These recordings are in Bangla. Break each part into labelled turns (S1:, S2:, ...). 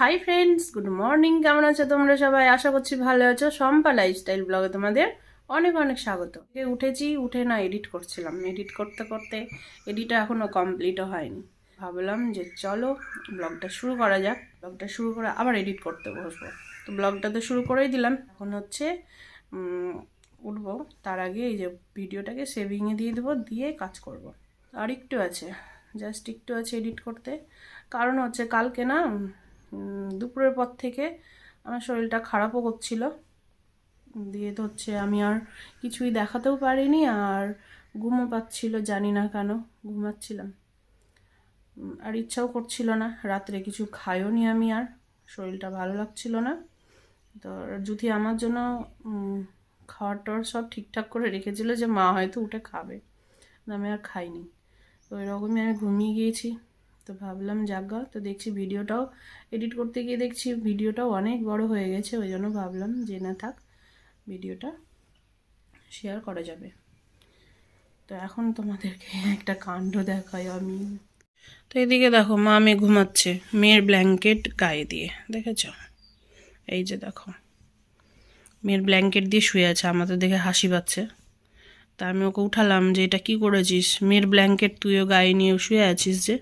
S1: হাই ফ্রেন্ডস গুড মর্নিং কেমন আছো তোমরা সবাই? আশা করছি ভালো আছো। সম্পা লাইফস্টাইল ব্লগে তোমাদের অনেক অনেক স্বাগত। উঠেছি, উঠে না এডিট করছিলাম। এডিট করতে করতে এডিটটা এখনও কমপ্লিটও হয়নি। ভাবলাম যে চলো ব্লগটা শুরু করা যাক। ব্লগটা শুরু করে আবার এডিট করতে বসবো। তো ব্লগটা তো শুরু করেই দিলাম। এখন হচ্ছে উঠবো। তার আগে এই যে ভিডিওটাকে সেভিংয়ে দিয়ে দেবো, দিয়ে কাজ করব। আর একটু আছে জাস্ট একটু আছে এডিট করতে। কারণ হচ্ছে কালকে না দুপুরের পর থেকে আমার শরীরটা খারাপও করছিল। দিয়ে তো হচ্ছে আমি আর কিছুই দেখাতেও পারিনি আর ঘুমও পাচ্ছিল, জানি না কেন ঘুমাচ্ছিলাম। আর ইচ্ছাও করছিল না, রাত্রে কিছু খাইও নি আমি আর, শরীরটা ভালো লাগছিল না। তো যদি আমার জন্য খাওয়ার টাওয়ার সব ঠিকঠাক করে রেখেছিল যে মা হয়তো উঠে খাবে। আমি আর খাইনি। তো এরকমই আমি ঘুমিয়ে গিয়েছি। তো ভাবলাম যাজ্ঞা তো দেখছি ভিডিওটাও এডিট করতে গিয়ে দেখছি ভিডিওটাও অনেক বড় হয়ে গেছে, ওই জন্য ভাবলাম যে না থাক, ভিডিওটা শেয়ার করা যাবে। তো এখন তোমাদেরকে একটা কাণ্ড দেখাই আমি। তো এদিকে দেখো, মা মেয়ে ঘুমাচ্ছে, মেয়ের ব্ল্যাঙ্কেট গায়ে দিয়ে, দেখেছ? এই যে দেখো, মেয়ের ব্ল্যাঙ্কেট দিয়ে শুয়ে আছে, আমাদের দেখে হাসি পাচ্ছে। তা আমি ওকে উঠালাম যে, এটা কি করেছিস? মেয়ের ব্ল্যাঙ্কেট তুইও গায়ে নিয়ে শুয়ে আছিস যে?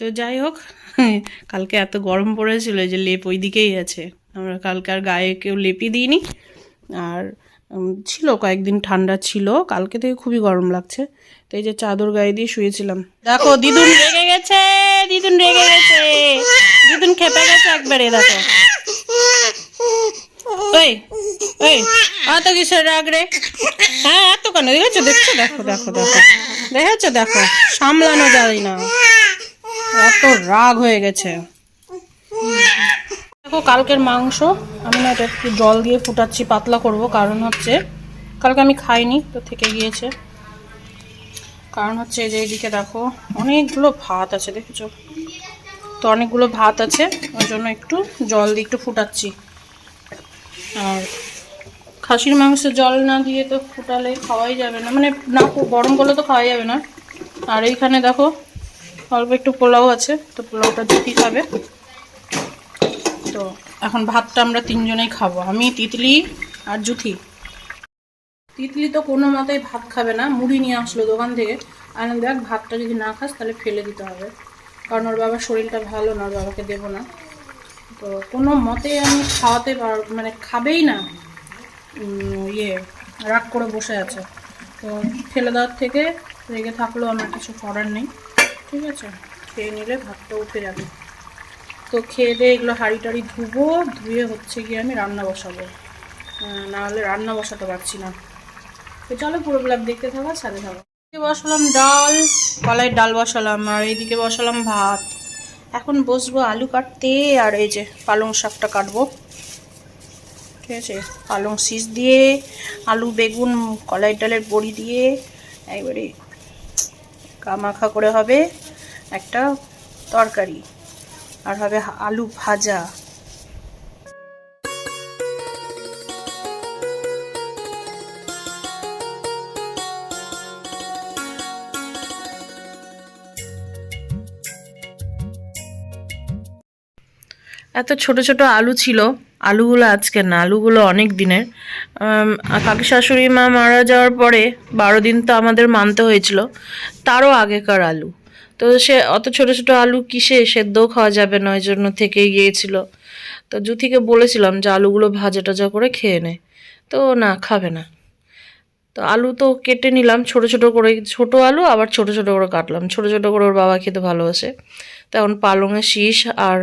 S1: তো যাই হোক, কালকে এত গরম পড়েছিল যে লেপ ওই দিকেই আছে। আমরা কালকে আর গায়ে কেউ লেপই দিইনি। আর ছিল, কয়েকদিন ঠান্ডা ছিল। কালকে থেকে খুবই গরম লাগছে। তো এই যে চাদর গায়ে দিয়ে শুয়েছিলাম। দেখো, দিদুন রেগে গেছে, দিদুন রেগে গেছে। দিদুন খেপে গেছে একবারে, দেখো। ওই ওই, অত কিসের রাগ রে? হ্যাঁ এত কেন? দেখেছ? দেখছ? দেখো দেখো দেখো। দেখেছ? দেখো, সামলানো যায় না। এত রাগ হয়ে গেছে। দেখো কালকের মাংস, আমি না এটা একটু জল দিয়ে ফুটাচ্ছি, পাতলা করব, কারণ হচ্ছে কালকে আমি খাইনি, তো থেকে গিয়েছে। কারণ হচ্ছে যে এইদিকে দেখো অনেকগুলো ভাত আছে, দেখেছ? তো অনেকগুলো ভাত আছে ওই জন্য একটু জল দিয়ে একটু ফুটাচ্ছি। আর খাসির মাংস জল না দিয়ে তো ফুটালে খাওয়াই যাবে না মানে না গরম করলে তো খাওয়াই যাবে না। আর এইখানে দেখো অল্প একটু পোলাও আছে, তো পোলাওটা জুতি খাবে তো এখন ভাতটা আমরা তিনজনেই খাব, আমি, তিতলি আর জুথি। তিতলি তো কোনো মতেই ভাত খাবে না, মুড়ি নিয়ে আসলো দোকান থেকে। আর দেখ, ভাতটা যদি না খাস, তাহলে ফেলে দিতে হবে। কারণ ওর বাবার শরীরটা ভালো না, ওর বাবাকে দেবো না। তো কোনো মতে আমি খাওয়াতে পার মানে খাবেই না। ইয়ে রাগ করে বসে আছে। তো ফেলে দেওয়ার থেকে রেগে থাকলেও আমার কিছু করার নেই। ঠিক আছে? খেয়ে নিলে ভাতটা উঠে যাবে। তো খেয়ে দিয়ে এগুলো হাঁড়ি টাড়ি ধুবো ধুয়ে হচ্ছে গিয়ে আমি রান্না বসাবো। আহ, না হলে রান্না বসাতে পারছি না। তো চলো পুরো ব্লগ দেখতে থাকো সাথে থাকো। বসালাম ডাল কলাইয়ের ডাল বসালাম আর এইদিকে বসালাম ভাত। এখন বসবো আলু কাটতে আর এই যে পালং শাকটা কাটবো। ঠিক আছে? পালং শীষ দিয়ে আলু বেগুন কলাই ডালের বড়ি দিয়ে একবারে কামাখা করে হবে। একটা তরকারি, আর হবে আলু ভাজা। এত ছোট ছোট আলু ছিল, আলুগুলো আজকে না, আলুগুলো অনেক দিনের। কাকি শাশুড়ি মা মারা যাওয়ার পরে বারো দিন তো আমাদের মানতে হয়েছিল, তারও আগেকার আলু। তো সে অত ছোট ছোট আলু কিসে? সেদ্ধও খাওয়া যাবে না, ওই জন্য থেকেই গিয়েছিল। তো জুথিকে বলেছিলাম যে আলুগুলো ভাজা টাজা করে খেয়ে নে। তো না, খাবে না। তো আলু তো কেটে নিলাম, ছোট ছোট করে, ছোট আলু আবার ছোট ছোট করে কাটলাম। ছোট ছোট করে ওর বাবা খেতে ভালোবাসে। তখন পালংয়ের শীষ আর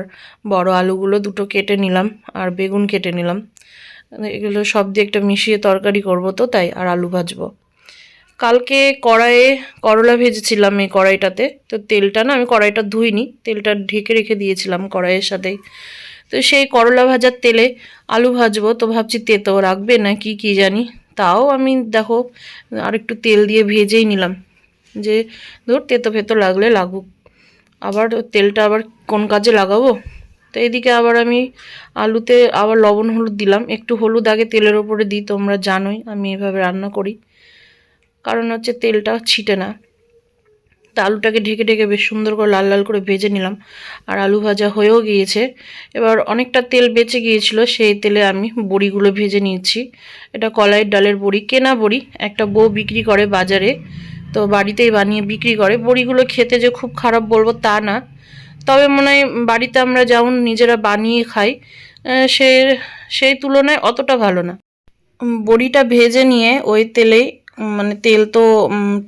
S1: বড় আলুগুলো দুটো কেটে নিলাম আর বেগুন কেটে নিলাম। এগুলো সব দিয়ে একটা মিশিয়ে তরকারি করব তো, তাই আর আলু ভাজবো। কালকে কড়াইয়ে করলা ভেজেছিলাম এই কড়াইটাতে। তো তেলটা না, আমি কড়াইটা ধুইনি, তেলটা ঢেকে রেখে দিয়েছিলাম কড়াইয়ের সাথেই। তো সেই করলা ভাজার তেলে আলু ভাজবো, তো ভাবছি তেতো রাখবে না কি কি জানি। তাও আমি দেখো, আর একটু তেল দিয়ে ভেজেই নিলাম। যে ধর, তেতো ফেতো লাগলে লাগুক। আবার তেলটা আবার কোন কাজে লাগাবো? তো এদিকে আবার আমি আলুতে আবার লবণ হলুদ দিলাম। একটু হলুদ আগে তেলের ওপরে দিই, তোমরা জানোই, আমি এভাবে রান্না করি। কারণ হচ্ছে তেলটা ছিটে না। তো আলুটাকে ঢেকে ঢেকে বেশ সুন্দর করে লাল লাল করে ভেজে নিলাম। আর আলু ভাজা হয়েও গিয়েছে। এবার অনেকটা তেল বেঁচে গিয়েছিল, সেই তেলে আমি বড়িগুলো ভেজে নিয়েছি। এটা কলাইয়ের ডালের বড়ি, কেনা বড়ি। একটা বউ বিক্রি করে বাজারে, তো বাড়িতেই বানিয়ে বিক্রি করে। বড়িগুলো খেতে যে খুব খারাপ বলব তা না। তবে মনে হয় বাড়িতে আমরা যেমন নিজেরা বানিয়ে খাই সে, সেই তুলনায় অতটা ভালো না। বড়িটা ভেজে নিয়ে ওই তেলেই মানে তেল তো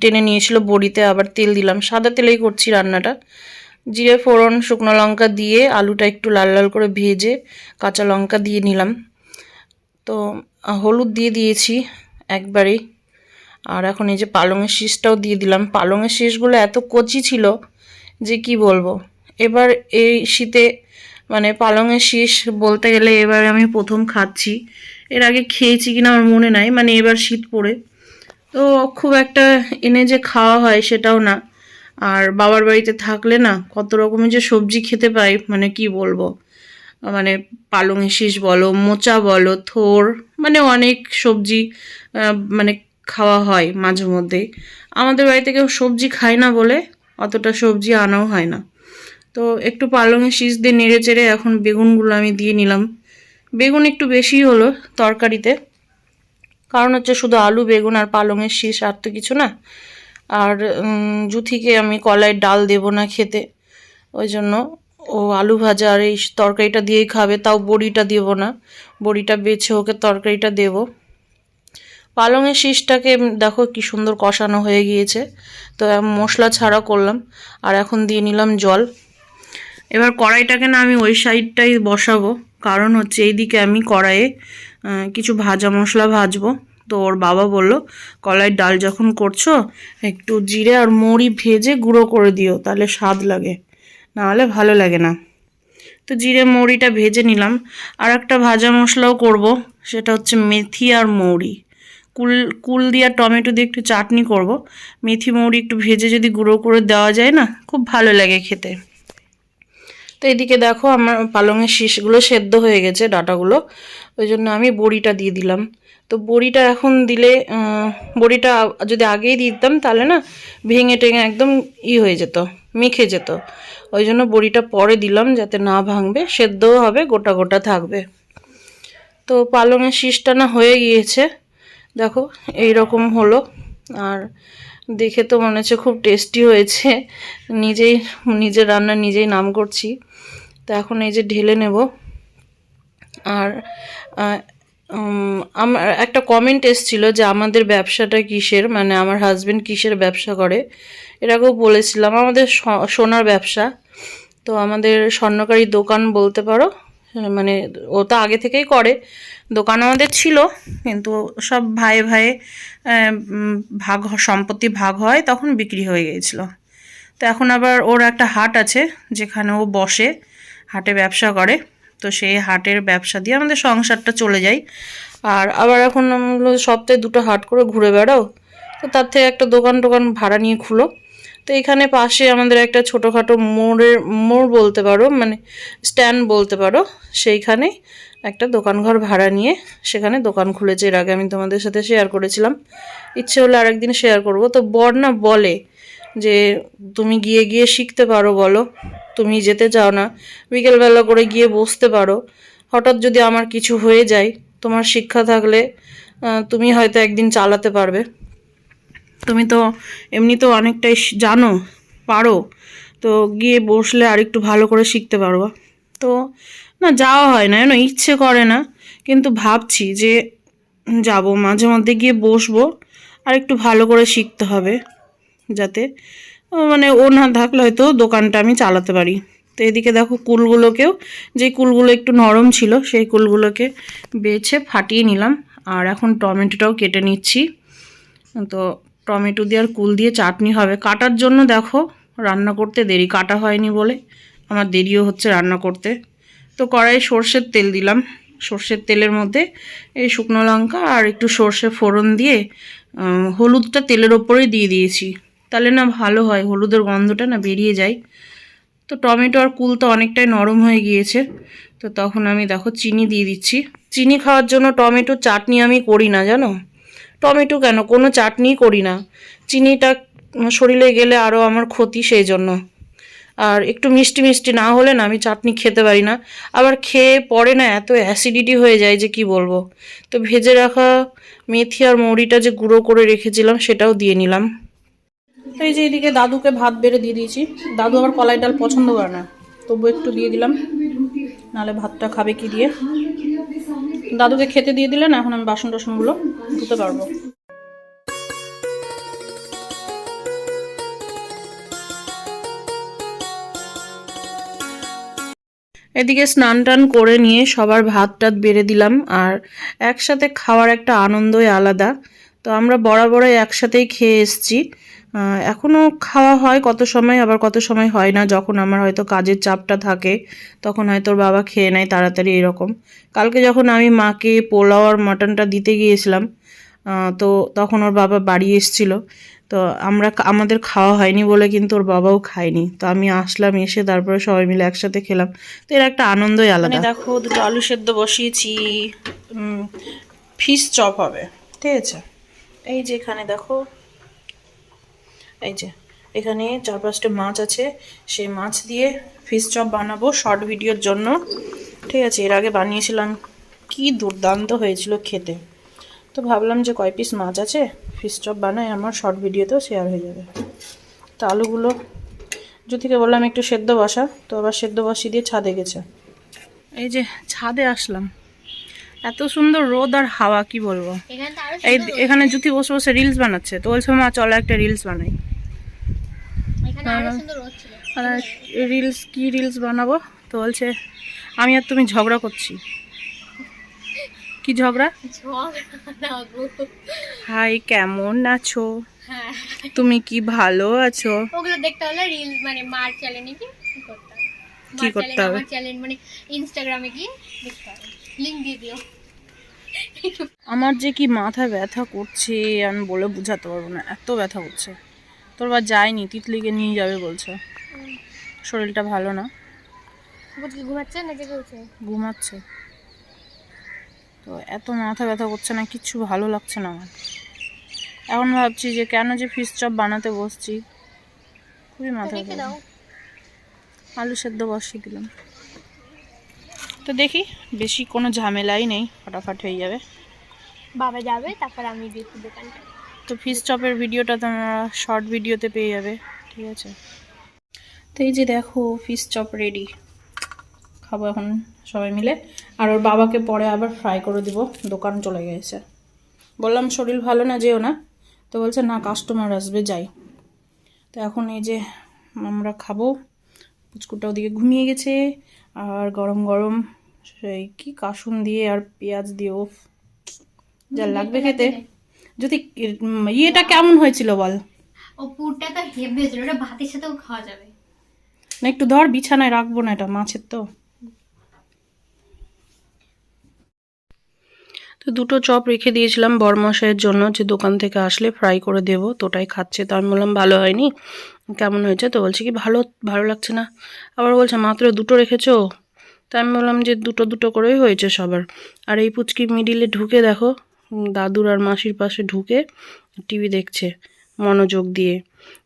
S1: টেনে নিয়েছিল বড়িতে, আবার তেল দিলাম। সাদা তেলেই করছি রান্নাটা। জিরে, ফোড়ন, শুকনো লঙ্কা দিয়ে আলুটা একটু লাল লাল করে ভেজে কাঁচা লঙ্কা দিয়ে নিলাম। তো, হলুদ দিয়ে দিয়েছি একবারেই। আর এখন এই যে পালংয়ের শীষটাও দিয়ে দিলাম। পালংয়ের শীষগুলো এত কচি ছিল যে কি বলব? এবার এই শীতে মানে পালংয়ের শীষ বলতে গেলে এবার আমি প্রথম খাচ্ছি। এর আগে খেয়েছি কিনা আমার মনে নাই মানে এবার শীত পড়ে। তো খুব একটা এনে যে খাওয়া হয় সেটাও না। আর বাবার বাড়িতে থাকলে না, কত রকমের যে সবজি খেতে পাই মানে কি বলব? মানে পালংয়ের শীষ বলো, মোচা বলো, থোর মানে অনেক সবজি মানে খাওয়া হয় মাঝে মধ্যেই আমাদের বাড়িতে কেউ সবজি খায় না বলে অতটা সবজি আনাও হয় না। তো একটু পালংয়ের শীষ দিয়ে নেড়ে চেড়ে এখন বেগুনগুলো আমি দিয়ে নিলাম। বেগুন একটু বেশি হলো তরকারিতে। কারণ হচ্ছে শুধু আলু, বেগুন আর পালংয়ের শীষ আর তো কিছু না। আর জুথিকে আমি কলাইয়ের ডাল দেবো না খেতে। ওই জন্য ও আলু ভাজা আর এই তরকারিটা দিয়েই খাবে, তাও বড়িটা দেবো না। বড়িটা বেছে ওকে তরকারিটা দেবো। পালংয়ের শীষটাকে, দেখো কি সুন্দর কষানো হয়ে গিয়েছে। তো মশলা ছাড়া করলাম। আর এখন দিয়ে নিলাম জল। এবার কড়াইটাকে না আমি ওই সাইডটাই বসাবো। কারণ হচ্ছে এইদিকে আমি কড়াইয়ে কিছু ভাজা মশলা ভাজবো। তো ওর বাবা বলল, কলাইয়ের ডাল যখন করছ, একটু জিরে আর মৌরি ভেজে গুঁড়ো করে দিও, তাহলে স্বাদ লাগে। নাহলে ভালো লাগে না। তো জিরে, মৌরিটা ভেজে নিলাম। আর একটা ভাজা মশলাও করব, সেটা হচ্ছে মেথি আর মৌরি। কুল কুল দিয়ে আর টমেটো দিয়ে একটু চাটনি করব। মেথি, মৌরি একটু ভেজে যদি গুঁড়ো করে দেওয়া যায় না, খুব ভালো লাগে খেতে। তো এদিকে দেখো আমার পালংয়ের শীষগুলো সেদ্ধ হয়ে গেছে, ডাটাগুলো। ওই জন্য আমি বড়িটা দিয়ে দিলাম। তো বড়িটা এখন দিলে বড়িটা যদি আগেই দিতাম তাহলে না ভেঙে টেঙে একদম ই হয়ে যেত, মেখে যেত। ওই জন্য বড়িটা পরে দিলাম যাতে না ভাঙবে, সেদ্ধও হবে, গোটা গোটা থাকবে। তো পালংয়ের শীষটা না হয়ে গিয়েছে। দেখো এই রকম হলো। আর দেখে তো মনে হচ্ছে খুব টেস্টি হয়েছে। নিজেই, নিজের রান্না নিজেই নাম করছি। তো এখন এই যে ঢেলে নেব। আর আমার একটা কমেন্ট এসেছিল যে আমাদের ব্যবসাটা কিসের? মানে আমার হাজবেন্ড কিসের ব্যবসা করে? আগেও বলেছিলাম, আমাদের সোনার ব্যবসা। তো আমাদের স্বর্ণকারী দোকান বলতে পারো মানে ও তো আগে থেকেই করে। দোকান আমাদের ছিল, কিন্তু সব ভাই ভাই ভাগ সম্পত্তি ভাগ হয়, তখন বিক্রি হয়ে গিয়েছিল। তো এখন আবার ওর একটা হাট আছে, যেখানে ও বসে। হাটে ব্যবসা করে, তো সেই হাটের ব্যবসা দিয়ে আমাদের সংসারটা চলে যায়। আর আবার এখন সপ্তাহে দুটো হাট করে ঘুরে বেড়াও, তো তার থেকে একটা দোকান টোকান ভাড়া নিয়ে খুলো। তো এখানে পাশে আমাদের একটা ছোটোখাটো মোড়ের, মোড় বলতে পারো মানে স্ট্যান্ড বলতে পারো, সেইখানে একটা দোকানঘর ভাড়া নিয়ে সেখানে দোকান খুলেছে। এর আগে আমি তোমাদের সাথে শেয়ার করেছিলাম। ইচ্ছে হলে আরেকদিন শেয়ার করব। তো বর না বলে যে তুমি গিয়ে গিয়ে শিখতে পারো বলো। তুমি যেতে চাও না। বিকেলবেলা করে গিয়ে বসতে পারো। হঠাৎ যদি আমার কিছু হয়ে যায়, তোমার শিক্ষা থাকলে তুমি হয়তো একদিন চালাতে পারবে। তুমি তো এমনিতেও অনেকটাই জানো, পারো। তো গিয়ে বসলে আর একটু ভালো করে শিখতে পারব। তো না, যাওয়া হয় না জানো ইচ্ছে করে না। কিন্তু ভাবছি যে যাব। মাঝে মধ্যে গিয়ে বসবো। আর একটু ভালো করে শিখতে হবে। যাতে মানে ও না থাকলে হয়তো দোকানটা আমি চালাতে পারি। তো এদিকে দেখো কুলগুলোকেও, যে কুলগুলো একটু নরম ছিল, সেই কুলগুলোকে বেছে ফাটিয়ে নিলাম। আর এখন টমেটোটাও কেটে নিচ্ছি। তো টমেটো দিয়ে আর কুল দিয়ে চাটনি হবে। কাটার জন্য দেখো রান্না করতে দেরি, কাটা হয়নি বলে। আমার দেরিও হচ্ছে রান্না করতে। তো কড়াইয়ে সর্ষের তেল দিলাম। সর্ষের তেলের মধ্যে এই শুকনো লঙ্কা আর একটু সর্ষে ফোড়ন দিয়ে হলুদটা তেলের ওপরেই দিয়ে দিয়েছি। তাহলে না ভালো হয়, হলুদের গন্ধটা না বেরিয়ে যায়। তো টমেটো আর কুল তো অনেকটাই নরম হয়ে গিয়েছে। তো তখন আমি দেখো চিনি দিয়ে দিচ্ছি। চিনি খাওয়ার জন্য টমেটো চাটনি আমি করি না, জানো? টমেটো কেন? কোনো চাটনিই করি না। চিনিটা শরীরে গেলে আরও আমার ক্ষতি সেই জন্য। আর একটু মিষ্টি মিষ্টি না হলে না আমি চাটনি খেতে পারি না। আবার খেয়ে পরে না এত অ্যাসিডিটি হয়ে যায় যে কি বলব? তো ভেজে রাখা মেথি আর মৌরিটা যে গুঁড়ো করে রেখেছিলাম সেটাও দিয়ে নিলাম। এই যে এদিকে দাদুকে ভাত বেড়ে দিয়ে দিয়েছি। দাদু আবার কলাই ডাল পছন্দ করে না। তবু একটু দিয়ে দিলাম। নালে ভাতটা খাবে কি দিয়ে। দাদুকে খেতে দিয়ে দিলেন এখন আমি বাসন টাসনগুলো ধুতে পারব। এদিকে স্নান টান করে নিয়ে সবার ভাত টাত বেড়ে দিলাম, আর একসাথে খাওয়ার একটা আনন্দই আলাদা। তো আমরা বরাবরই একসাথেই খেয়ে এসছি। আহ, এখনও খাওয়া হয় কত সময় আবার কত সময় হয় না যখন আমার হয়তো কাজের চাপটা থাকে তখন হয়তো বাবা খেয়ে নেয় তাড়াতাড়ি এরকম। কালকে যখন আমি মাকে পোলাও আর মাটনটা দিতে গিয়েছিলাম তো তখন ওর বাবা বাড়ি এসেছিল। তো আমরা আমাদের খাওয়া হয়নি বলে কিন্তু ওর বাবাও খায়নি। তো আমি আসলাম এসে তারপরে সবাই মিলে একসাথে খেলাম। তো এর একটা আনন্দই আলাদা। দেখো দুটো আলু সেদ্ধ বসিয়েছি ফিশ চপ হবে ঠিক আছে? এই যে এখানে দেখো এই যে এখানে চার পাঁচটা মাছ আছে। সেই মাছ দিয়ে ফিশ চপ বানাবো শর্ট ভিডিওর জন্য। ঠিক আছে এর আগে বানিয়েছিলাম। কি দুর্দান্ত হয়েছিল খেতে। তো ভাবলাম যে কয় পিস মাছ আছে ফিশ চপ বানাই আমার শর্ট ভিডিওতেও শেয়ার হয়ে যাবে। তো আলুগুলো জ্যোতিকে বললাম একটু সেদ্ধ বসা তো আবার সেদ্ধ বসিয়ে দিয়ে ছাদে গেছে। এই যে ছাদে আসলাম। এত সুন্দর রোদ আর হাওয়া কি বলব? এই এখানে জ্যোতি বসে বসে রিলস বানাচ্ছে। তো বলছে মা চলো একটা রিলস বানাই
S2: এখানে আরও সুন্দর রোদ ছিল
S1: আর রিলস কি রিলস বানাবো? তো বলছে আমি আর তুমি ঝগড়া করছি। কি ঝগড়া? হাই কেমন আছো?
S2: হ্যাঁ।
S1: তুমি কি ভালো আছো?
S2: ওগুলো দেখতে হলে রিল মানে মার চ্যানেলে কি করতে হবে?
S1: কি করতে হবে?
S2: চ্যানেল মানে ইনস্টাগ্রামে গিয়ে দেখতে হবে। লিংক দিয়ে দিও।
S1: আমার যে কি মাথা ব্যথা করছে আমি বলে বোঝাতে পারব না। এত ব্যথা করছে। তোর বা যায়নি তিতলিকে নিয়ে যাবে বলছে। শরীরটা ভালো না।
S2: ঘুমাচ্ছে না জেগে উঠে?
S1: ঘুমাচ্ছে। তো এত মাথা ব্যথা করছে না কিচ্ছু ভালো লাগছে না আমার। এখন ভাবছি যে কেন যে ফিশ চপ বানাতে বসছি। খুবই মাথা ব্যথা। আলু সেদ্ধ বসিয়ে দিলাম। তো দেখি বেশি কোনো ঝামেলাই নেই ফটাফট হয়ে যাবে।
S2: বাবা যাবে তারপর আমি দেখি দোকানটা।
S1: তো ফিশ চপের ভিডিওটা তোমরা শর্ট ভিডিওতে পেয়ে যাবে, ঠিক আছে? তো এই যে দেখো ফিশ চপ রেডি খাব এখন সবাই মিলে। আর ওর বাবাকে পরে আবার ফ্রাই করে দিব, দোকান চলে গেছে। বললাম, শরীর ভালো না, যেও না? তো বলছে, না কাস্টমার আসবে, যাই। তো এখন এই যে আমরা খাব, পুচকুটা ওদিকে ঘুমিয়ে গেছে, আর গরম গরম সেই কি কাসুন দিয়ে আর পেঁয়াজ দিয়ে ওফ যা লাগবে খেতে। যদি ইয়েটা কেমন হয়েছিল বল?
S2: ও পুরটা তো হেভি হয়েছিল ওটা ভাতের সাথেও খাওয়া যাবে।
S1: না একটু ধর বিছানায় রাখব না এটা মাছের তো। তো দুটো চপ রেখে দিয়েছিলাম বরমশাইয়ের জন্য যে দোকান থেকে আসলে ফ্রাই করে দেবো তো ওটাই খাচ্ছে। তো আমি বললাম ভালো হয়নি কেমন হয়েছে? তো বলছে কি ভালো ভালো লাগছে না। আবার বলছে মাত্র দুটো রেখেছো? তো আমি বললাম যে দুটো দুটো করেই হয়েছে সবার। আর এই পুচকি মিডিলে ঢুকে দেখো দাদুর আর মাসির পাশে ঢুকে টিভি দেখছে, মনোযোগ দিয়ে।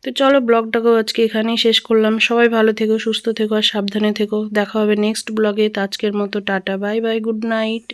S1: তো চলো ব্লগটাকেও আজকে এখানেই শেষ করলাম। সবাই ভালো থেকো, সুস্থ থেকো আর সাবধানে থেকো। দেখা হবে নেক্সট ব্লগে। তো আজকের মতো, tata, bye bye, good night.